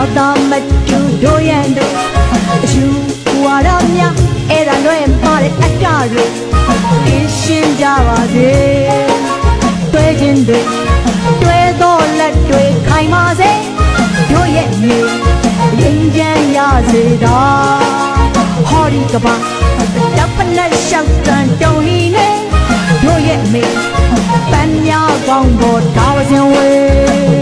ဒေါသမကျူတို့ရန်တို့အယူဝါရမြအဲ့ဒါလွဲပါတဲ့အတ္တတွေရှင်းကြပါစေတွေ့ခြင်းတွေတွေ့တော့လက်တွေခိုင်ပါစေတို့ရဲ့မြေရင်ချမ်းရစေတာဟောဒီကပါတပ်ပလက်ရှောက်တန်တုံလီနေတို့ရဲ့မေပန်းများကောင်းပေါ်ဒါဝစင်ဝေး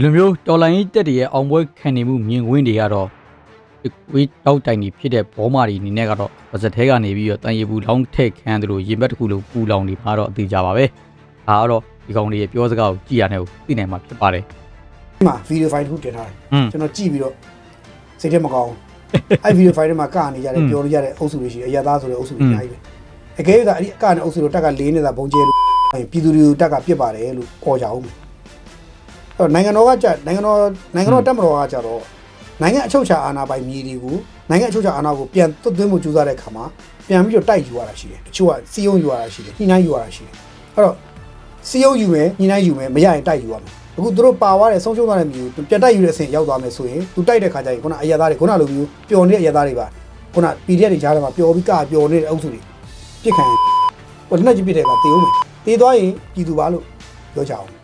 ဒီလိုမျိုးတော်လိုင်းတက်တရဲ့အောင်ပွဲခံနေမှုမြင်ကွင်းတွေကတော့ဝေးတောက်တိုင်နေဖြစ်တဲ့ဘောမာတွေအနေနဲ့ကတော့ပါစက်သေးကနေပြီးတော့တန်ရီဘူးလောင်းထက်ခန်းသလိုရင်ဘတ်တစ်ခုလုံးပူလောင်နေမှာတော့အသေးကြပါပဲဒါကတော့ဒီကောင်တွေရဲ့ပြောစကားကိုကြည်ရတဲ့ကိုသိနိုင်မှာဖြစ်ပါတယ်ဒီမှာဗီဒီယိုဖိုင်တစ်ခုတင်ထားတယ်ဟွန်းကျွန်တော်ကြည့်ပြီးတော့စိတ်ထဲမကောင်းဘူးအဲ့ဗီဒီယိုဖိုင်ထဲမှာကနေကြတယ်ဟွန်းပြောလို့ရတဲ့အုပ်စုတွေရှိတယ်အရသားဆိုတဲ့အုပ်စုတွေအများကြီးပဲအကယ်၍သာအဲ့ဒီအကနေအုပ်စုတို့တက်ကလေးနေတာဘုံကျဲလို့ပြည်သူတွေကိုတက်ကပြစ်ပါတယ်လို့ခေါ်ကြအောင်အဲ့ တော့နိုင်ငံတော်ကကြနိုင်ငံတော်နိုင်ငံတော်တက်မတော်ကကြတော့နိုင်ငံအချုပ်ချာအာဏာပိုင်မြေတွေကိုနိုင်ငံအချုပ်ချာအာဏာကိုပြန်သွတ်သွင်းမှုကြိုးစားတဲ့ခါမှာပြန်ပြီးတော့တိုက်ယူရတာရှိတယ်တချို့ကစီယုံယူရတာရှိတယ်ညှိနှိုင်းယူရတာရှိတယ်အဲ့တော့စီယုံယူမယ်ညှိနှိုင်းယူမယ်မရရင်တိုက်ယူရမယ်အခုသူတို့ပါသွားတဲ့ဆုံးရှုံးသွားတဲ့မျိုးသူပြတ်တိုက်ယူတဲ့အဆင့်ရောက်သွားမယ်ဆိုရင်သူတိုက်တဲ့ခါကျရင်ခုနအရသားတွေခုနလိုမျိုးပျော်နေတဲ့အရသားတွေပါခုန PDF တွေကြားထဲမှာပျော်ပြီးကပျော်နေတဲ့အုပ်စုတွေပြစ်ခံရင်ဟိုလက်ကြီးပြစ်တဲ့ကတေဦးမယ်တေသွားရင်ပြည်သူပါလို့ပြောကြအောင်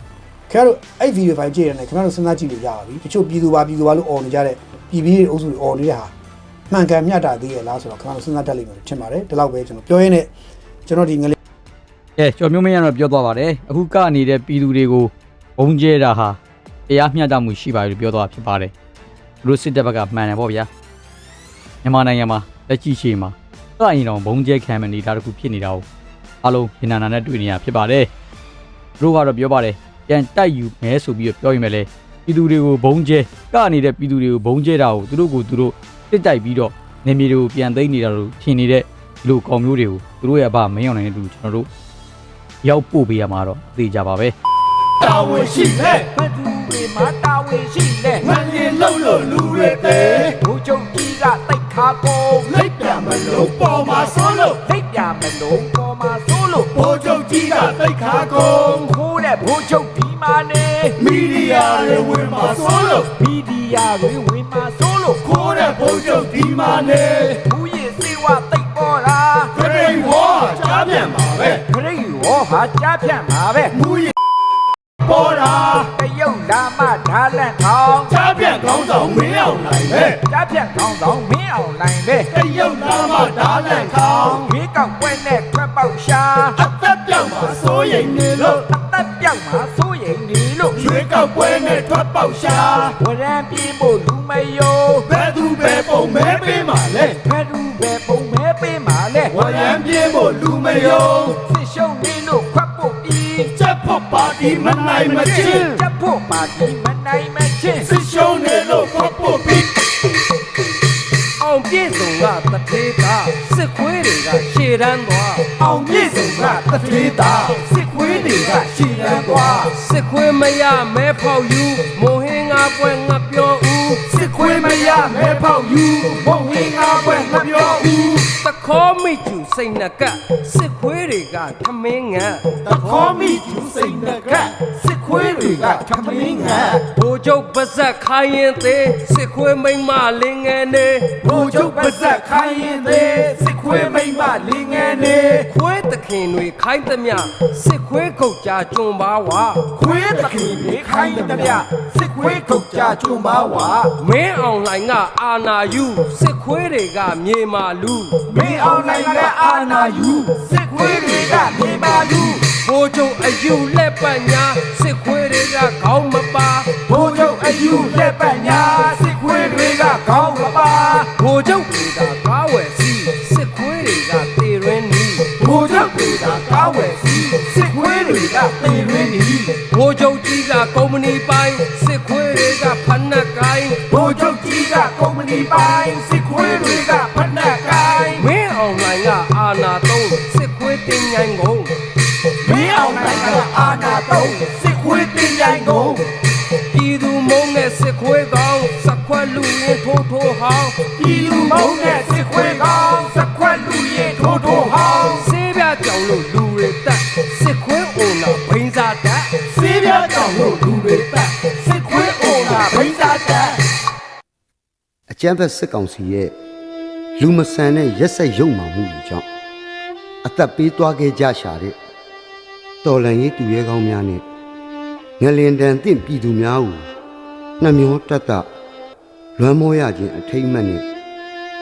ခင်ဗျားတို့အဲ့ဗီဒီယိုဖိုင်ကြည့်ရတယ်ခင်ဗျားတို့စဉ်းစားကြည့်လို့ရပါပြီတချို့ပြည်သူပါပြည်သူပါလို့អော်နေကြတဲ့ပြည်ပြည်တွေအုပ်စုတွေអော်နေတဲ့ဟာမှန်ကန်မျှတသေးရဲ့လားဆိုတော့ခင်ဗျားတို့စဉ်းစားတတ်လိမ့်မယ်ထင်ပါတယ်ဒီလောက်ပဲကျွန်တော်ပြောရင်းနဲ့ကျွန်တော်ဒီငလေးကဲကျော်မျိုးမင်းရတော့ပြောသွားပါတယ်အခုကနေတဲ့ပြည်သူတွေကိုဘုံကျဲတာဟာတရားမျှတမှုရှိပါလို့ပြောသွားဖြစ်ပါတယ်သူတို့စစ်တပ်ဘက်ကမှန်တယ်ပေါ့ဗျာမြန်မာနိုင်ငံမှာလက်ရှိရှိမှာကရင်တော်ဘုံကျဲခံမနေတာတခုဖြစ်နေတာကိုအလုံးပြင်နာနာနဲ့တွေ့နေရဖြစ်ပါတယ်သူတို့ကတော့ပြောပါတယ် ပြန်တိုက်ယူမဲဆိုပြီးတော့ပြောရင်ပဲလေပြည်သူတွေကိုဘုံကျဲကနေတဲ့ပြည်သူတွေကိုဘုံကျဲတာကိုသူတို့ကိုသူတို့စစ်တိုက်ပြီးတော့နေမြေတွေကိုပြန်သိမ်းနေတာလို့ထင်နေတဲ့ဒီလိုကောင်မျိုးတွေကိုသူတို့ရဲ့အဘမင်းအောင်နိုင်တဲ့သူကျွန်တော်တို့ရောက်ပို့ပေးရမှာတော့သိကြပါပဲတာဝန်ရှိတဲ့ဘသူတွေမှာတာဝန်ရှိလဲငန်းရင်လုံးလို့လူတွေတဲ့ဘိုးချုပ်ကြီးကတိတ်ခါကုန်လိုက်ပြမလို့ပေါ်မှာဆိုလို့သိပ်ပြမလို့ပေါ်မှာဆိုလို့ဘိုး ချုပ်ကြီးကတိတ်ခါကုန်ခိုးတဲ့ဘိုးချုပ်ဒီမာနေမီဒီယာတွေဝင်မှာဆိုလို့မီဒီယာတွေဝင်မှာဆိုလို့ခိုးတဲ့ဘိုးချုပ်ဒီမာနေဘူးရင်စေဝတိတ်ပေါ်တာခရိတ်ဝါကြားပြန်ပါပဲခရိတ်ရောဟာကြားဖြတ်မှာပဲမူရပေါ်တာတရုတ်လာမဓာလန့်ထောင်ကြားပြန်ကောင်းဆောင်မင်းအောင်နိုင်ပဲကြားဖြတ်ကောင်းဆောင်မင်းအောင်နိုင်ပဲတရုတ်သားမဓာလန့် က်ပေါက်ရှာဝရံပြေးဖို့လူမယိုဘယ်သူပဲပုံမဲပေးမှလဲဖက်ဒူပဲပုံမဲပေးမှာလဲဝရံပြေးဖို့လူမယုံစစ်ရှုံးနေလို့ခွတ်ဖို့ပြီးချက်ဖို့ပါတီမနိုင်မချင်းချက်ဖို့ပါတီမနိုင်မချင်းစစ်ရှုံးနေ ကတထေးသားစစ်ခွေးတွေကရှေ့တန်းသွားအောင်ပြည့်စုံကတထေးသားစစ်ခွေးတွေကရှည်တန်းသွားစစ်ခွေးမရမဲဖောက်ယူမိုဟင်းငါပွဲငါပြောဦးစစ်ခွေးမရမဲဖောက်ယူဘုံဟင်းငါပွဲမပြောဘူးတခေါမိကျူစိတ်နှကပ်စစ်ခွေးတွေကထမင်းငတ်တခေါမိကျူစိတ်နှကစစ်ခွေး တွေကထမင်းငါဘိုလ်ချုပ်ပါဇက်ခိုင်းရင်သေးစစ်ခွေးမိန်းမလင်းငယ်နေဘိုလ်ချုပ်ပါဇက်ခိုင်းရင်သေးစစ်ခွေးမိမ့်မလင်းငယ်နေခွေးသခင်တွေခိုင်းသမျှစစ်ခွေးခုတ်ကြကျွန်းပါဝါခွေးတခင်လေးခိုင်းတဲ့မြစစ်ခွေးထုတ်ကြကျွန်းပါဝါမင်းအောင်လှိုင်ကအာနာယူစစ်ခွေးတွေကမြေမာလူမင်းအောင်နိုင်ကအာနာယူစစ်ခွေးတွေကနေပါလူ ဘိုးချုပ်အယူလက်ပတ်ညာစစ်ခွေးတွေကခေါင်းမပါဘိုးချုပ်အယူလက်ပတ်ညာစစ်ခွေးတွေကခေါင်းမပါဘိုလ်ချုပ်တွေကကားဝယ်စီစစ်ခွေးတွေကတေရင်းနီဘိုးချုပ်တွေကကားဝယ်စီစစ်ခွေးတွေကသေရင်းနီဘိုလ်ချုပ်ကြီးကကုမ္ပဏီပိုင်စစ်ခွေးတွေကဖက်နှက်ကိုင်းဘိုးချုပ်ကြီးကကုမ္ပဏီပိုင်စစ်ခွေးတွေက ပြည်လူမုံနဲ့စစ်ခွေးကောင်စက်ခွက်လူရင်ထိုးထိုးဟောင်းဆေးပြကြောင်လို့လူတွေတက်စစ်ခွေးအိုနာဘိန်းစားတက်စေးပြားကြောင့်လို့လူတွေတက်စစ်ခွေးအိုနာဘိန်းစားတက်အကြမ်းဖက်စစ်ကောင်စီရဲ့လူမဆန်တဲ့ရက်ဆက်ရုံမှမှုတွေကြောင့်အသက်ပေးသွားခဲ့ကြရှာတဲ့တော်လန်ရေးသူရဲကောင်းများနဲ့ငလင်တန်တင့်ပြည်သူများကိုနှမျောတတ်တလွမ်းမောရခြင်းအထိမ့်မှတ်နဲ့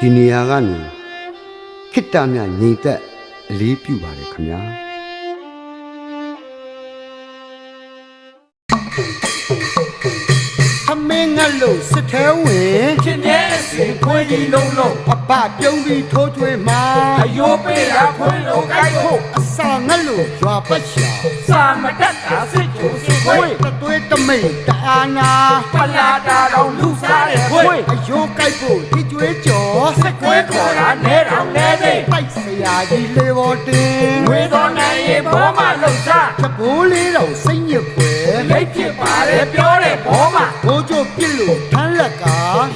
ဒီနေရာကနေခိတ္တမြငြိမ်သက်အလေးပြုပါတယ်ခင်ဗျာသမင်းငတ်လို့စစ်ထဲဝင်ချင်းမြဲအစီခွေးကြီးလုံးလုံးအပပြုံးပြီးထိုးထွေးမှာအယိုးပေးတာခွေးလုံးကိုက်ဖို့အစာငတ်လို့ရွာပတ်ရှာစာမတက်တာစစ်ချိုစစ်ခွေး တသွေးတမိတ်တအားနာပလာတာတော့လူစားတဲ့ခွေးအယိုးကြိုက်ဖို့ဒီကျွေးကြော်စစ်ခွေးခေါ်တာနဲတော်နဲသေးတိုက်စရာကြီးလေးပေါ်တင်ဝေတော်နိုင်ရင်ဘောမလုံစားချဘိုးလေးတော့စိတ်ညစ်ဖွယ်လိတ်ဖြစ်ပါတယ်ပြောတဲ့ဘောမဘိုးကျိုးပြစ်လို့ထမ်းလက်က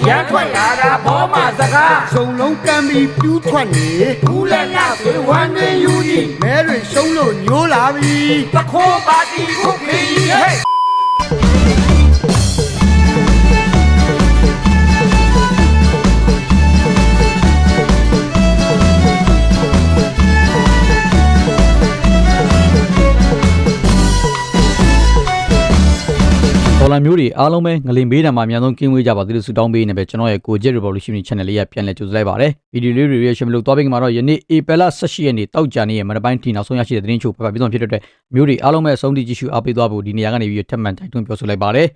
ရမ်းထွက်လာတာဘောမစကားစုံလုံးကမ်းပြီးပြူးထွက်နေဘူးလက်လာဆွေဝမ်းနေယူကြီးမဲတွေရှုံးလို့ညိုးလာပြီတခိုးပါတီခုခေးကြီးဟဲ့ Thank you. ဒေါ်လာမျိုးတွေအားလုံးပဲငလင်ဘေးတံမှာအများဆုံးကင်းဝေးကြပါသေးလို့ဆုတောင်းပေးနေပဲကျွန်တော်ရဲ့ကိုကျက် Revolution Channel လေးရပြန်လည်ကြိုဆိုလိုက်ပါတယ်ဗီဒီယိုလေးတွေရရှင်မလို့သွားပေးကြမှာတော့ယနေ့ April 18ရက်နေ့တောက်ကြနေ့ရဲ့မနက်ပိုင်းထိနောက်ဆုံးရရှိတဲ့သတင်းချို့ပြပြပြဆုံးဖြစ်တဲ့အတွက်မျိုးတွေအားလုံးပဲအဆုံးထိကြည့်ရှုအားပေးသွားဖို့ဒီနေရာကနေပြီးထပ်မံတိုက်တွန်းပြောဆိုလိုက်ပါတယ်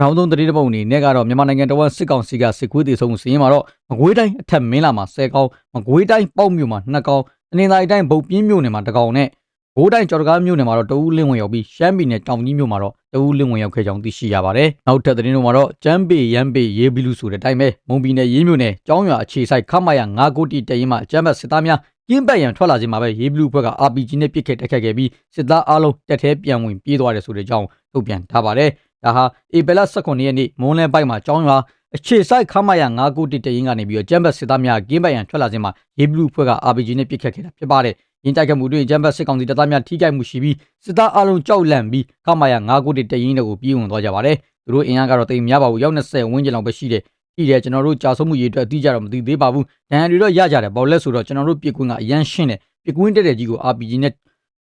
နောက်ဆုံးသတင်းတစ်ပုဒ်အနေနဲ့ကတော့မြန်မာနိုင်ငံတော်ဝန်စစ်ကောင်စီကစစ်ကွေးသေးဆုံးစီရင်မှာတော့မကွေးတိုင်းအထက်မင်းလာမှာ10កောင်းမကွေးတိုင်းပေါ့မြို့မှာ2កောင်းတနင်္သာရီတိုင်းဗုတ်ပြင်းမြို့နယ်မှာ1កောင်းနဲ့ ဘိုးတိုင်းကြော်တကားမြို့နယ်မှာတော့တဦးလင်းဝင်ရောက်ပြီးရှမ်းပြည်နယ်တောင်ကြီးမြို့မှာတော့တဦးလင်းဝင်ရောက်ခဲ့ကြောင်းသိရှိရပါတယ်။နောက်ထပ်သတင်းတွေမှာတော့ကျမ်းပေရမ်းပေရေးဘီလူဆိုတဲ့အတိုင်းပဲမုံပြည်နယ်ရေးမြို့နယ်ကျောင်းရွာအခြေဆိုင်ခမရ9ကိုတီတရင်မှာကျမ်းဘတ်စစ်သားများကင်းပတ်ရန်ထွက်လာချိန်မှာပဲရေးဘီလူဘက်က RPG နဲ့ပစ်ခတ်တိုက်ခတ်ခဲ့ပြီးစစ်သားအလုံးတက်သေးပြန်ဝင်ပြေးသွားတယ်ဆိုတဲ့အကြောင်းထုတ်ပြန်ထားပါတယ်။ဒါဟာဧပြီလ18ရက်နေ့မွန်းလယ်ပိုင်းမှာကျောင်းရွာအခြေဆိုင်ခမရ9ကိုတီတရင်ကနေပြီးတော့ကျမ်းဘတ်စစ်သားများကင်းပတ်ရန်ထွက်လာချိန်မှာရေးဘီလူဘက်က RPG နဲ့ပစ်ခတ်ခဲ့တာဖြစ်ပါတယ်။ ရင်တိုက်ခတ်မှုတွင်ဂျမ်ဘတ်စစ်ကောင်စီတပ်သားများထိခိုက်မှုရှိပြီးစစ်သားအလုံးကြောက်လန့်ပြီးခမာယာ9ခုတည်းတရင်တွေကိုပြေးဝင်သွားကြပါတယ်။သူတို့အင်အားကတော့တိမ်များပါဘူးရောက်20ဝန်းကျင်လောက်ပဲရှိတယ်။ရှိတယ်ကျွန်တော်တို့ကြာဆုံးမှုရေးအတွက်အတိအကျတော့မသိသေးပါဘူး။ဒဏ်ရာတွေတော့ရကြတယ်ပေါ့လက်ဆိုတော့ကျွန်တော်တို့ပြစ်ကွင်းကအရန်ရှင်းတယ်။ပြစ်ကွင်းတက်တဲ့ကြီးကို RPG နဲ့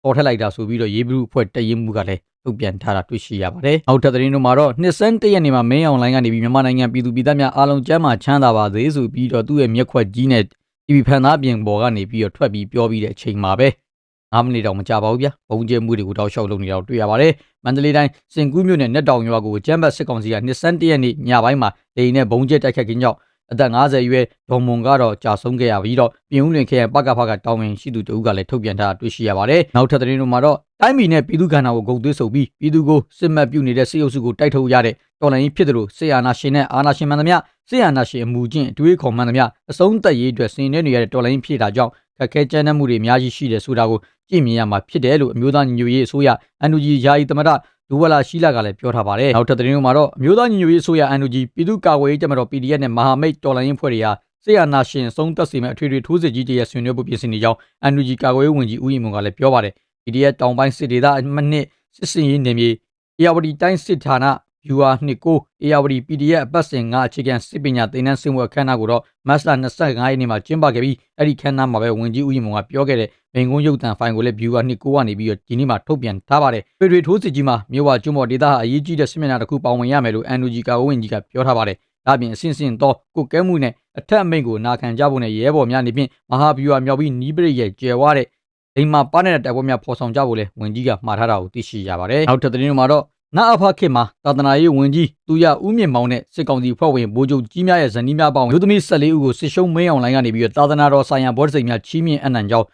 ပေါ်ထက်လိုက်တာဆိုပြီးတော့ရေးဘလူးအဖွဲ့တရင်မှုကလည်းထုတ်ပြန်ထားတာတွေ့ရှိရပါတယ်။နောက်ထပ်သတင်းတို့မှာတော့နှစ်စန်းတရက်နေမှာမင်းအွန်လိုင်းကနေပြီးမြန်မာနိုင်ငံပြည်သူပြည်သားများအားလုံးကျမ်းမာချမ်းသာပါစေဆိုပြီးတော့သူ့ရဲ့မျက်ခွက်ကြီးနဲ့ TV ဖန်သားပြင်ပေါ်ကနေပြီးတော့ထွက်ပြီးပြောပြီးတဲ့အချိန်မှာပဲ9မိနစ်တော့မကြာပါဘူးဗျာဘုံကျဲမှုတွေကိုတောက်လျှောက်လုပ်နေတော့တွေ့ရပါတယ်မန္တလေးတိုင်းစင်ကူးမြို့နယ်နဲ့တောင်ရွာကိုကျမ်းဘတ်စစ်ကောင်စီကနှစ်စန်းတရက်နေ့ညပိုင်းမှာလေရင်နဲ့ဘုံကျဲတိုက်ခတ်ခြင်းကြောင့်အသက်50အရွယ်ဒေါ်မွန်ကတော့ကြာဆုံးခဲ့ရပြီးတော့ပြင်ဦးလွင်ခရိုင်ပကဖကတောင်းဝင်ရှိသူတဦးကလည်းထုတ်ပြန်ထားတာတွေ့ရှိရပါတယ်နောက်ထပ်သတင်းတွေမှာတော့တိုင်းပြည်နဲ့ပြည်သူ့ခန္ဓာကိုဂုံသွေးဆုပ်ပြီးပြည်သူကိုစစ်မှတ်ပြုနေတဲ့စစ်အုပ်စုကိုတိုက်ထုတ်ရတဲ့တော်လှန်ရေးဖြစ်တယ်လို့ဆေးအာနာရှင်နဲ့အာနာရှင်မှန်သမျှ ဆေးအာနာရှင်အမှုချင်းအတွေးခေါ်မှန်သမျှအဆုံးသက်ရေးအတွက်စင်နေနေရတဲ့တော်လှန်ရေးဖြစ်တာကြောင့်ခက်ခဲကြမ်းတမ်းမှုတွေအများကြီးရှိတယ်ဆိုတာကိုကြည့်မြင်ရမှာဖြစ်တယ်လို့အမျိုးသားညီညွတ်ရေးအစိုးရ NUG ယာယီသမ္မတဒူဝလာရှိလာကလည်းပြောထားပါတယ်နောက်ထပ်သတင်းတွေမှာတော့အမျိုးသားညီညွတ်ရေးအစိုးရ NUG ပြည်သူ့ကာကွယ်ရေးတပ်မတော် PDF နဲ့မဟာမိတ်တော်လှန်ရေးဖွဲ့တွေဟာဆေးရနာရှင်ဆုံးသက်စေမဲ့အထွေထွေထိုးစစ်ကြီးတရဆွေးနွေးဖို့ပြင်ဆင်နေကြောင်း NUG ကာကွယ်ရေးဝန်ကြီးဦးရင်မွန်ကလည်းပြောပါတယ် PDF တောင်ပိုင်းစစ်ဒေသအမှတ်နှစ်စစ်စင်ရေးနယ်မြေအေယာဝတီတိုင်းစစ်ဌာန viewer 29အေယာဝတီ PDF အပတ်စဉ်9အခြေခံစစ်ပညာသင်တန်းဆင်းပွဲအခမ်းအနားကိုတော့မတ်လ25ရက်နေ့မှာကျင်းပခဲ့ပြီးအဲ့ဒီခမ်းနားမှာပဲဝန်ကြီးဦးရင်မွန်ကပြောခဲ့တဲ့မိန်ကုန်းရုပ်သံဖိုင်ကိုလည်း viewer 29ကနေပြီးတော့ဒီနေ့မှာထုတ်ပြန်ထားပါတယ်။ပေတွေထိုးစစ်ကြီးမှာမြို့ဝကျွန်းပေါ်ဒေသဟာအရေးကြီးတဲ့စစ်မျက်နှာတစ်ခုပါဝင်ရမယ်လို့ NUG ကာကွယ်ဝင်ကြီးကပြောထားပါတယ်။ဒါ့အပြင်အစဉ်စဉ်သောကုတ်ကဲမှုနဲ့အထက်အမိန့်ကိုနာခံကြဖို့နဲ့ရဲဘော်များနေဖြင့်မဟာ viewer မြောက်ပြီးနီးပရိရဲ့ကျယ်ဝတဲ့ဒိန်မာပါနေတဲ့တိုက်ပွဲများဖော်ဆောင်ကြဖို့လဲဝင်ကြီးကမှားထားတာကိုသိရှိရပါတယ်။နောက်ထပ်သတင်းတွေမှာတော့ နအဖခေတ်မှာသာသနာရေးဝင်ကြီးသူရဦးမြင့်မောင်နဲ့စစ်ကောင်စီဖွဲ့ဝင်ဗိုလ်ချုပ်ကြီးများရဲ့ဇနီးများပေါင်းလူသမီး14ဦးကိုစစ်ရှုံးမင်းအောင်လိုင်းကနေပြီးတော့သာသနာတော်ဆိုင်ရာဘောဓစိတ်များချီးမြှင့်အနံ့ကြောင်း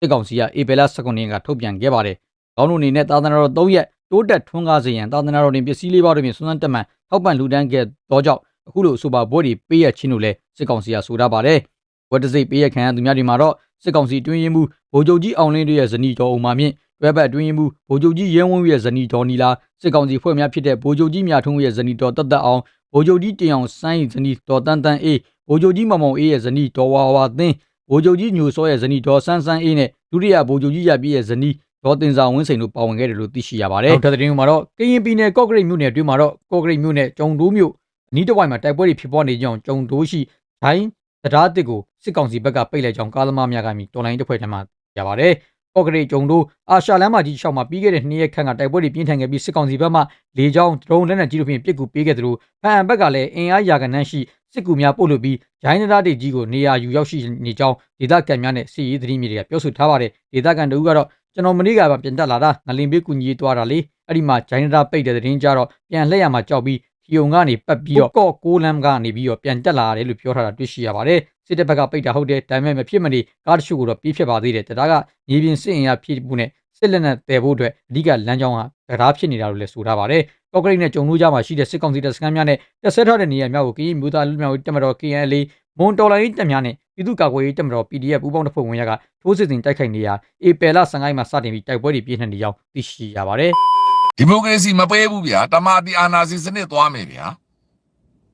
စစ်ကောင်စီကဧပြီလ19ရက်ကထုတ်ပြန်ခဲ့ပါတယ်။ကောင်းတို့အနေနဲ့သာသနာတော်3ရက်တိုးတက်ထွန်းကားစေရန်သာသနာတော်တွင်ပစ္စည်းလေးပါးတို့ဖြင့်စွမ်းစမ်းတက်မှန်ထောက်ပံ့လူဒန်းခဲ့သောကြောင့်အခုလိုအဆိုပါဘွဲ့တွေပေးရချင်းလို့လဲစစ်ကောင်စီကဆိုထားပါတယ်။ဝတ်တစိတ်ပေးရခံရသူများတွေမှာတော့စစ်ကောင်စီတွင်းရင်မှုဗိုလ်ချုပ်ကြီးအောင်လင်းတို့ရဲ့ဇနီးတော်အုံမာမြင့် တွဲဘက်တွင်းရင်မှုဗိုလ်ချုပ်ကြီးရဲဝင်းရဲ့ဇနီးတော်နီလာစစ်ကောင်စီဖွဲ့များဖြစ်တဲ့ဗိုလ်ချုပ်ကြီးမြထုံးရဲ့ဇနီးတော်တက်တက်အောင်ဗိုလ်ချုပ်ကြီးတင်အောင်ဆိုင်းဇနီးတော်တန်းတန်းအေးဗိုလ်ချုပ်ကြီးမောင်မောင်အေးရဲ့ဇနီးတော်ဝါဝါသင်းဗိုလ်ချုပ်ကြီးညိုစောရဲ့ဇနီးတော်ဆန်းဆန်းအေးနဲ့ဒုတိယဗိုလ်ချုပ်ကြီးရပြည့်ရဲ့ဇနီးဒေါ်တင်ဆောင်ဝင်းစိန်တို့ပါဝင်ခဲ့တယ်လို့သိရှိရပါတယ်နောက်ထပ်သတင်းမှာတော့ကရင်ပြည်နယ်ကော့ကရိတ်မြို့နယ်အတွင်းမှာတော့ကော့ကရိတ်မြို့နယ်ကျုံတိုးမြို့အနီးတစ်ဝိုက်မှာတိုက်ပွဲတွေဖြစ်ပွားနေကြောင်းကျုံတိုးရှိဒိုင်းတရားတစ်ကိုစစ်ကောင်စီဘက်ကပိတ်လိုက်ကြောင်းကားသမားများကမြင်တော်လိုင်းတစ်ဖွဲ့ထံမှရပါတယ် ကော့ကရိတ်ကျုံတိုးအာရှလမ်းမကြီးရှောက်မှာပြီးခဲ့တဲ့နှစ်ရက်ခန့်ကတိုက်ပွဲတွေပြင်းထန်ခဲ့ပြီးစစ်ကောင်စီဘက်မှလေကြောင်းဒရုန်းလက်နက်ကြီးတို့ဖြင့်ပစ်ကူပေးခဲ့သလိုဖန်အံဘက်ကလည်းအင်အားရာကန်နှန်းရှိစစ်ကူများပို့လို့ပြီးဂျိုင်းနဒါဒေကြီးကိုနေရာယူရောက်ရှိနေကြောင်းဒေသခံများနဲ့စစ်ရေးသတင်းမြေတွေကပြောဆိုထားပါတယ်ဒေသခံတို့ကတော့ကျွန်တော်မနေ့ကပါပြန်တက်လာတာငလင်ပေးကူညီရေးသွားတာလေအဲ့ဒီမှာဂျိုင်းနဒါပိတ်တဲ့သတင်းကြတော့ပြန်လှည့်ရမှာကြောက်ပြီး ထီယုံကနေပတ်ပြီးတော့ကော့ကိုလမ်ကနေပြီးတော့ပြန်တက်လာရတယ်လို့ပြောထားတာတွေ့ရှိရပါတယ်စစ်တပ်ဘက်ကပိတ်တာဟုတ်တယ်ဒါပေမဲ့မဖြစ်မနေကားတချို့ကိုတော့ပြေးဖြစ်ပါသေးတယ်တရားကမြေပြင်စစ်အင်အားဖြစ်မှုနဲ့စစ်လက်နက်တည်ဖို့အတွက်အဓိကလမ်းကြောင်းကတရားဖြစ်နေတာလို့လည်းဆိုထားပါတယ်ကော့ကရိတ်နဲ့ဂျုံလို့ကြမှာရှိတဲ့စစ်ကောင်စီတပ်စခန်းများနဲ့တက်ဆက်ထားတဲ့နေရာများကိုကရင်မျိုးသားလူမျိုးတပ်မတော် KNL မွန်တော်လိုင်းတပ်များနဲ့ပြည်သူ့ကာကွယ်ရေးတပ်မတော် PDF ပူးပေါင်းတပ်ဖွဲ့ဝင်ရကထိုးစစ်ဆင်တိုက်ခိုက်နေရာအေပယ်လ15မှာစတင်ပြီးတိုက်ပွဲတွေပြင်းထန်နေကြောင်းသိရှိရပါတယ် ဒီမိုကရေစီမပေးဘူးဗျာတမာတီအာနာစီစနစ်သွားမယ်ဗျာ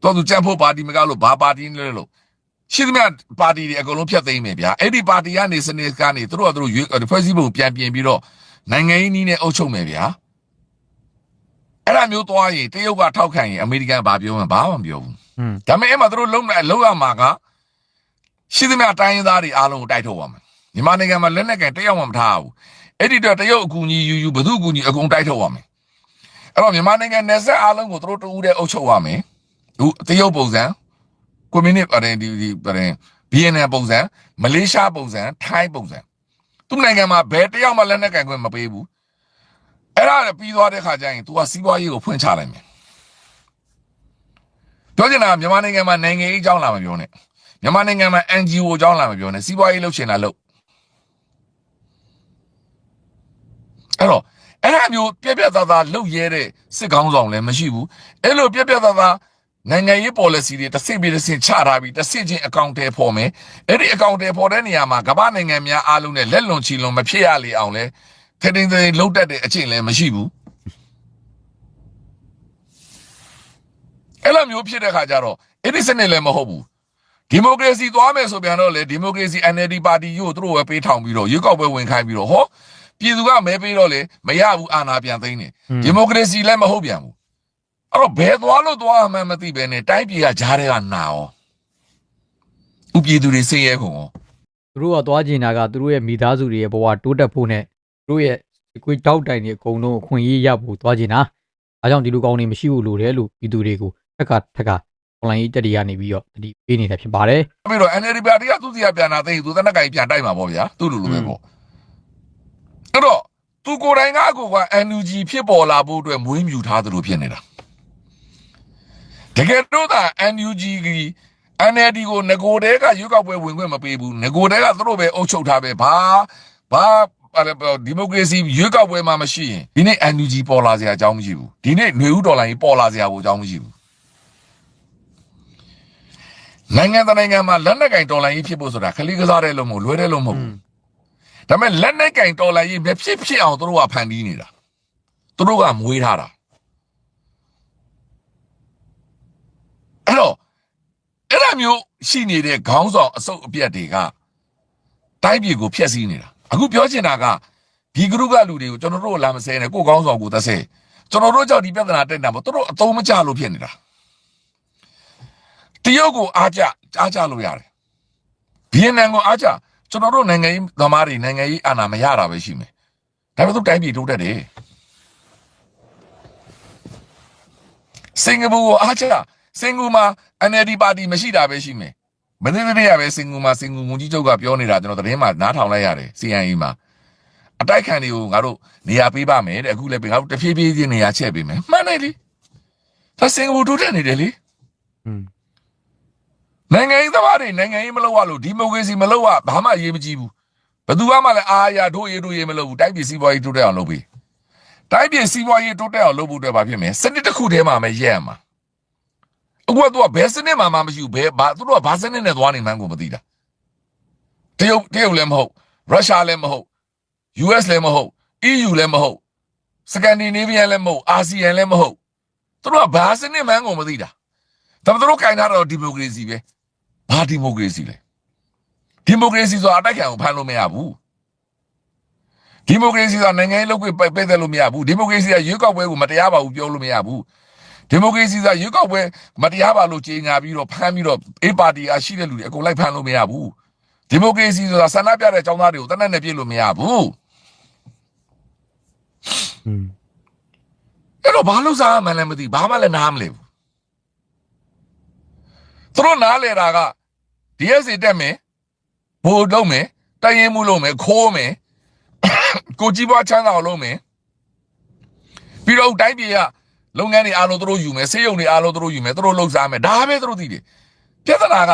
တော်သူကြက်ဖို့ပါတီမကလို့ဘာပါတီလဲလို့ရှိသမျှပါတီတွေအကုန်လုံးဖျက်သိမ်းမယ်ဗျာအဲ့ဒီပါတီကနေစနစ်ကနေသူတို့ကသူတို့ရွေးဖွဲ့စည်းပုံပြန်ပြင်ပြီးတော့နိုင်ငံရေးနည်းနဲ့အုပ်ချုပ်မယ်ဗျာအဲ့ဒါမျိုးသွားရင်တရုတ်ကထောက်ခံရင်အမေရိကန်ဘာပြောမှဘာမှမပြောဘူးอืมဒါပေမဲ့အဲ့မှာသူတို့လုံးမယ်လုံးရမှာကရှိသမျှတိုင်းရင်းသားတွေအားလုံးကိုတိုက်ထုတ်ရမယ်မြန်မာနိုင်ငံမှာလက်နက်ကန်တယောက်မှမထားဘူးအဲ့ဒီတော့တရုတ်အကူအညီယူယူဘသူအကူအညီအကုန်တိုက်ထုတ်ရမယ် အဲ့တော့မြန်မာနိုင်ငံနယ်စပ်အားလုံးကိုသူတို့တူးတဲ့အုပ်ချုပ်ရမယ်။ဟိုတရုတ်ပုံစံကွန်မြူနစ်ပါတယ်ဒီဒီပါတယ် BNN ပုံစံမလေးရှားပုံစံထိုင်းပုံစံသူ့နိုင်ငံမှာဘယ်တယောက်မှလက်နက်ကင်ခွင့်မပေးဘူး။အဲ့ဒါလည်းပြီးသွားတဲ့ခါကျရင် तू ကစီးပွားရေးကိုဖွင့်ချလိုက်မယ်။ပြောချင်တာကမြန်မာနိုင်ငံမှာနိုင်ငံရေးအကြောင်းလာမပြောနဲ့။မြန်မာနိုင်ငံမှာ NGO အကြောင်းလာမပြောနဲ့စီးပွားရေးလုပ်ချင်တာလုပ်အဲ့တော့ အဲ့ဒါမျိုးပြက်ပြက်သားသားလှုပ်ရဲတဲ့စစ်ကောင်းဆောင်လည်းမရှိဘူးအဲ့လိုပြက်ပြက်သားသားနိုင်ငံရေး policy တွေတစ်စိတ်ပြီးတစ်စိတ်ချထားပြီးတစ်စိတ်ချင်းအကောင့်တွေပေါ်မယ်အဲ့ဒီအကောင့်တွေပေါ်တဲ့နေရာမှာကမ္ဘာနိုင်ငံများအားလုံးနဲ့လက်လွန်ချီလွန်မဖြစ်ရလေအောင်လဲထထင်းထင်းလှုပ်တတ်တဲ့အချင်းလည်းမရှိဘူးအဲ့လိုမျိုးဖြစ်တဲ့ခါကျတော့အဲ့ဒီစနစ်လည်းမဟုတ်ဘူးဒီမိုကရေစီသွားမယ်ဆိုပြန်တော့လေဒီမိုကရေစီ NLD ပါတီကိုသူတို့ပဲပေးထောင်ပြီးတော့ရွေးကောက်ပွဲဝင်ခိုင်းပြီးတော့ဟော ပြည်သူကမဲပေးတော့လေမရဘူးအာဏာပြန်သိမ်းတယ်ဒီမိုကရေစီလည်းမဟုတ်ပြန်ဘူးအဲ့တော့ဘယ်သွားလို့သွားမှန်းမသိပဲနဲ့တိုင်းပြည်ကကြားထဲကနာရောဥပြည်သူတွေစိတ်ရဲခုံရောသူတို့ကသွားကျင်တာကသူတို့ရဲ့မိသားစုတွေရဲ့ဘဝတိုးတက်ဖို့နဲ့သူတို့ရဲ့ကိုယ်တောက်တိုင်တွေအကုန်လုံးအခွင့်အရေးရဖို့သွားကျင်တာအားကြောင့်ဒီလိုကောင်းနေမရှိဘူးလို့တယ်လို့ပြည်သူတွေကိုထက်ကထက်က online တက်တွေကနေပြီးတော့တတိပေးနေတာဖြစ်ပါတယ်ပြီးတော့ NLD ပါတီကသူစီကပြန်လာသိရင်သူသနက်ကကြီးပြန်တိုက်မှာပေါ့ဗျာသူ့လိုလိုပဲပေါ့ အဲ့တော့သူကိုယ်တိုင်ကကိုက NUG ဖြစ်ပေါ်လာဖို့အတွက်မွေးမြူထားသလိုဖြစ်နေတာတကယ်တော့သာ NUG ကြီး NLD ကိုငကိုတဲကရွေးကောက်ပွဲဝင်ခွင့်မပေးဘူးငကိုတဲကသူတို့ပဲအုပ်ချုပ်ထားပဲဘာဘာဒီမိုကရေစီရွေးကောက်ပွဲမှာမရှိရင်ဒီနေ့ NUG ပေါ်လာစရာအကြောင်းမရှိဘူးဒီနေ့ຫນွေဦးဒေါ်လာကြီးပေါ်လာစရာအကြောင်းမရှိဘူးနိုင်ငံတကာနိုင်ငံမှာလက်နက်ကင်ဒေါ်လာကြီးဖြစ်ဖို့ဆိုတာခလီကစားတဲ့လို့မဟုတ်လွဲတဲ့လို့မဟုတ်ဘူး ဒါပေမဲ့လက်နက်ကင်ဒေါ်လာကြီးမဖြစ်ဖြစ်အောင်သူတို့ကဖန်တီးနေတာသူတို့ကမွေးထားတာအဲ့တော့အဲ့ဒါမျိုးရှိနေတဲ့ခေါင်းဆောင်အစုပ်အပြက်တွေကတိုင်းပြည်ကိုဖျက်ဆီးနေတာအခုပြောချင်တာကဒီဂရုကလူတွေကိုကျွန်တော်တို့လာမစဲနဲ့ကိုယ်ခေါင်းဆောင်ကိုသဆဲကျွန်တော်တို့ကြောင့်ဒီပြဿနာတက်တာမဟုတ်သူတို့အသုံးမချလို့ဖြစ်နေတာတရုတ်ကိုအားကြအားကြလို့ရတယ်ဗီယက်နမ်ကိုအားကြ ကျွန်တော်တို့နိုင်ငံရေးသမားတွေနိုင်ငံရေးအာဏာမရတာပဲရှိမယ်ဒါပေမဲ့သူတိုင်းပြည်တိုးတက်တယ်စင်ကာပူကိုအားကြစင်ကာပူမှာ NLD ပါတီမရှိတာပဲရှိမယ်မနေ့တနေ့ကပဲစင်ကာပူမှာစင်ကာပူဝန်ကြီးချုပ်ကပြောနေတာကျွန်တော်သတင်းမှာနားထောင်လိုက်ရတယ် CNA မှာအတိုက်ခံတွေကိုငါတို့နေရာပေးပါမယ်တဲ့အခုလည်းငါတို့တဖြည်းဖြည်းချင်းနေရာချက်ပေးမယ်မှန်တယ်လေဒါစင်ကာပူတိုးတက်နေတယ်လေอืม နိုင်ငံရေးသမားတွေနိုင်ငံရေးမလုပ်ရလို့ဒီမိုကရေစီမလုပ်ရဘာမှအရေးမကြီးဘူးဘယ်သူမှလည်းအာရတို့ရေးတို့ရေးမလုပ်ဘူးတိုက်ပြည်စီးပွားရေးတိုးတက်အောင်လုပ်ပေးတိုက်ပြည်စီးပွားရေးတိုးတက်အောင်လုပ်ဖို့အတွက်ဘာဖြစ်မလဲစနစ်တစ်ခုတည်းမှာပဲရက်ရမှာအခုကသူကဘယ်စနစ်မှမှမရှိဘူးဘယ်ဘာသူတို့ကဘာစနစ်နဲ့သွားနေမှန်းကိုမသိတာတရုတ်တရုတ်လည်းမဟုတ်ရုရှားလည်းမဟုတ် US လည်းမဟုတ် EU လည်းမဟုတ်စကန်ဒီနေဗီးယန်လည်းမဟုတ်အာဆီယံလည်းမဟုတ်သူတို့ကဘာစနစ်မှန်းကိုမသိတာဒါပေမဲ့သူတို့ကင်ထားတော့ဒီမိုကရေစီပဲ ဘာဒီမိုကရေစီလဲဒီမိုကရေစီဆိုတာအတိုက်ခံကိုဖမ်းလို့မရဘူးဒီမိုကရေစီဆိုတာနိုင်ငံရေးလုပ်ကိုပိတ်ပိတ်သက်လို့မရဘူးဒီမိုကရေစီကရွေးကောက်ပွဲကိုမတရားပါဘူးပြောလို့မရဘူးဒီမိုကရေစီဆိုတာရွေးကောက်ပွဲမတရားပါလို့ကြေညာပြီးတော့ဖမ်းပြီးတော့အေးပါတီအရှိတဲ့လူတွေအကုန်လိုက်ဖမ်းလို့မရဘူးဒီမိုကရေစီဆိုတာဆန္ဒပြတဲ့ចောင်းသားတွေကိုတနက်နဲ့ပြည့်လို့မရဘူး อืม အဲ့တော့ဘာလို့စားမှန်းလည်းမသိဘာမှလည်းနားမလဲဘူးသူတို့နားလေတာက DSC တက်မယ်ဘိုလ်လုံးမယ်တရင်မှုလုံးမယ်ခိုးမယ်ကိုကြီးပွားချမ်းသာအောင်လုပ်မယ်ပြီးတော့တိုင်းပြည်ကလုပ်ငန်းတွေအားလုံးသူတို့ယူမယ်စေယုံတွေအားလုံးသူတို့ယူမယ်သူတို့လှုပ်ရှားမယ်ဒါပဲသူတို့သိတယ်ပြဿနာက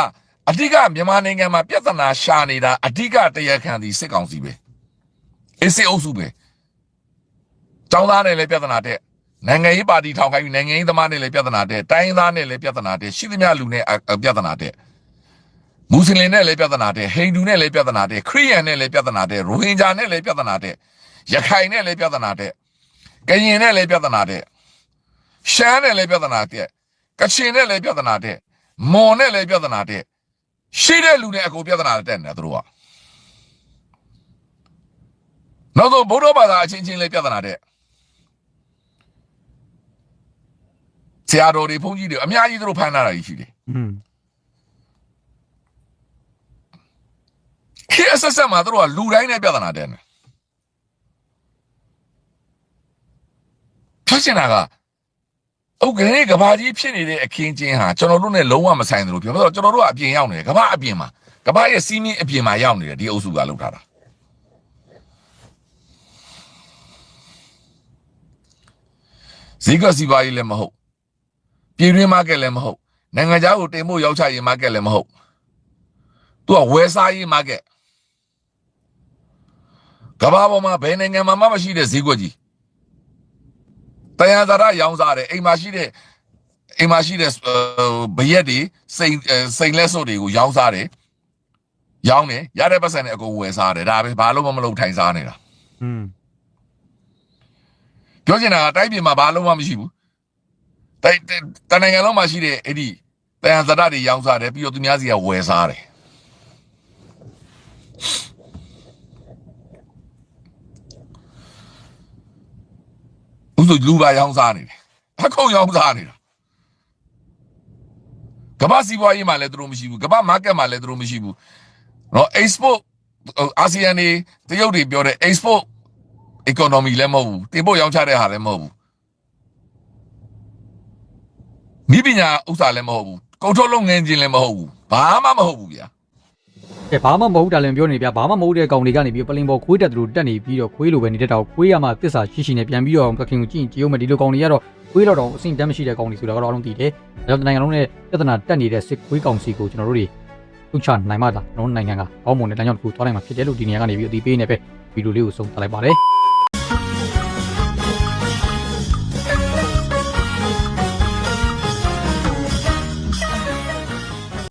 အဓိကမြန်မာနိုင်ငံမှာပြဿနာရှာနေတာအဓိကတရားခံသည်စစ်ကောင်စီပဲအစ်စစ်အုပ်စုပဲចောင်းသားနဲ့လည်းပြဿနာတဲ့နိုင်ငံရေးပါတီထောင်ခိုင်းပြီးနိုင်ငံရေးသမားနဲ့လည်းပြဿနာတဲ့တိုင်းရင်းသားနဲ့လည်းပြဿနာတဲ့ရှိသမျှလူနဲ့အအပြဿနာတဲ့ မွတ်စလင်နဲ့လည်းပြဿနာတဲ့ဟိန္ဒူနဲ့လည်းပြဿနာတဲ့ခရစ်ယာန်နဲ့လည်းပြဿနာတဲ့ရိုဟင်ဂျာနဲ့လည်းပြဿနာတဲ့ရခိုင်နဲ့လည်းပြဿနာတဲ့ကရင်နဲ့လည်းပြဿနာတဲ့ရှမ်းနဲ့လည်းပြဿနာတဲ့ကချင်နဲ့လည်းပြဿနာတဲ့မွန်နဲ့လည်းပြဿနာတဲ့ရှိတဲ့လူနဲ့အကုန်ပြဿနာတက်နေတယ်သူတို့ကနောက်တော့ဗုဒ္ဓဘာသာအချင်းချင်းလည်းပြဿနာတဲ့ဆရာတော်တွေဘုန်းကြီးတွေအများကြီးသူတို့ဖမ်းထားတာကြီးရှိတယ် อืม ခေတ်အဆက်ဆက်မှာသူတို့ကလူတိုင်းနဲ့ပြဿနာတဲ့နေဖြစ်ချင်တာကဥက္ကဋ္ဌကဘာကြီးဖြစ်နေတဲ့အခင်းချင်းဟာကျွန်တော်တို့နဲ့လုံးဝမဆိုင်သလိုပြောတော့ကျွန်တော်တို့ကအပြင်ရောက်နေတယ်ကဘာအပြင်မှာကဘာရဲ့စီးမင်းအပြင်မှာရောက်နေတယ်ဒီအုပ်စုကလောက်ထားတာဇီကစီပါကြီးလည်းမဟုတ်ပြည်တွင်းမားကက်လည်းမဟုတ်နိုင်ငံခြားကိုတင်ဖို့ရောက်ချရေးမားကက်လည်းမဟုတ်သူကဝယ်စားရေးမား ကက်ကဘာပေါ်မှာဘယ်နိုင်ငံမှာမှမရှိတဲ့ဈေးကွက်ကြီးတရားသာရရောင်းစားတယ်အိမ်မှာရှိတဲ့အိမ်မှာရှိတဲ့ဘရက်တွေစိန်စိန်လက်စုပ်တွေကိုရောင်းစားတယ်ရောင်းတယ်ရတဲ့ပတ်စံနဲ့အကုန်ဝယ်စားတယ်ဒါပဲဘာလို့မှမလုပ်ထိုင်စားနေတာอืมပြောချင်တာကတိုင်းပြည်မှာဘာလုံးမှမရှိဘူးတိုင်းတနိုင်ငံလုံးမှာရှိတဲ့အဲ့ဒီတရားသာရတွေရောင်းစားတယ်ပြီးတော့သူများစီကဝယ်စားတယ် ဥစ္စာလူပါရောင်းစားနေတယ်အကုန်ရောင်းစားနေတာကမ္ဘာစီးပွားရေးမှာလည်းသူတို့မရှိဘူးကမ္ဘာမားကတ်မှာလည်းသူတို့မရှိဘူးနော် export အာဆီယံနေတရုတ်တွေပြောတဲ့ export economy လည်းမဟုတ်ဘူးတင်ဖို့ရောင်းချတဲ့ဟာလည်းမဟုတ်ဘူးမိပညာဥစ္စာလည်းမဟုတ်ဘူးကုန်ထုတ်လုပ်ငန်းချင်းလည်းမဟုတ်ဘူးဘာမှမဟုတ်ဘူးဗျာ ကဲဘာမှမဟုတ်တာလည်းပြောနေပြဘာမှမဟုတ်တဲ့ကောင်တွေကနေပြီးပလင်ပေါ်ခွေးတက်သူတို့တက်နေပြီးတော့ခွေးလိုပဲနေတဲ့တော့ခွေးရမှတစ္ဆာရှိရှိနဲ့ပြန်ပြီးတော့ကခင်ကိုကြည့်ကြည့်အောင်မဒီလိုကောင်တွေကတော့ခွေးတော့တော့အဆင့်တမ်းမရှိတဲ့ကောင်တွေဆိုတာကတော့အလုံးသိတယ်ဒါကြောင့်နိုင်ငံလုံးနဲ့ပြဿနာတက်နေတဲ့စစ်ခွေးကောင်စီကိုကျွန်တော်တို့တွေထုတ်ချနိုင်မှသာကျွန်တော်တို့နိုင်ငံကဘောင်းမုံနဲ့တန်းကြောင့်တစ်ခုသွားနိုင်မှာဖြစ်တယ်လို့ဒီနေရာကနေပြီးအသိပေးနေပဲဗီဒီယိုလေးကိုဆုံးသတ်လိုက်ပါတယ်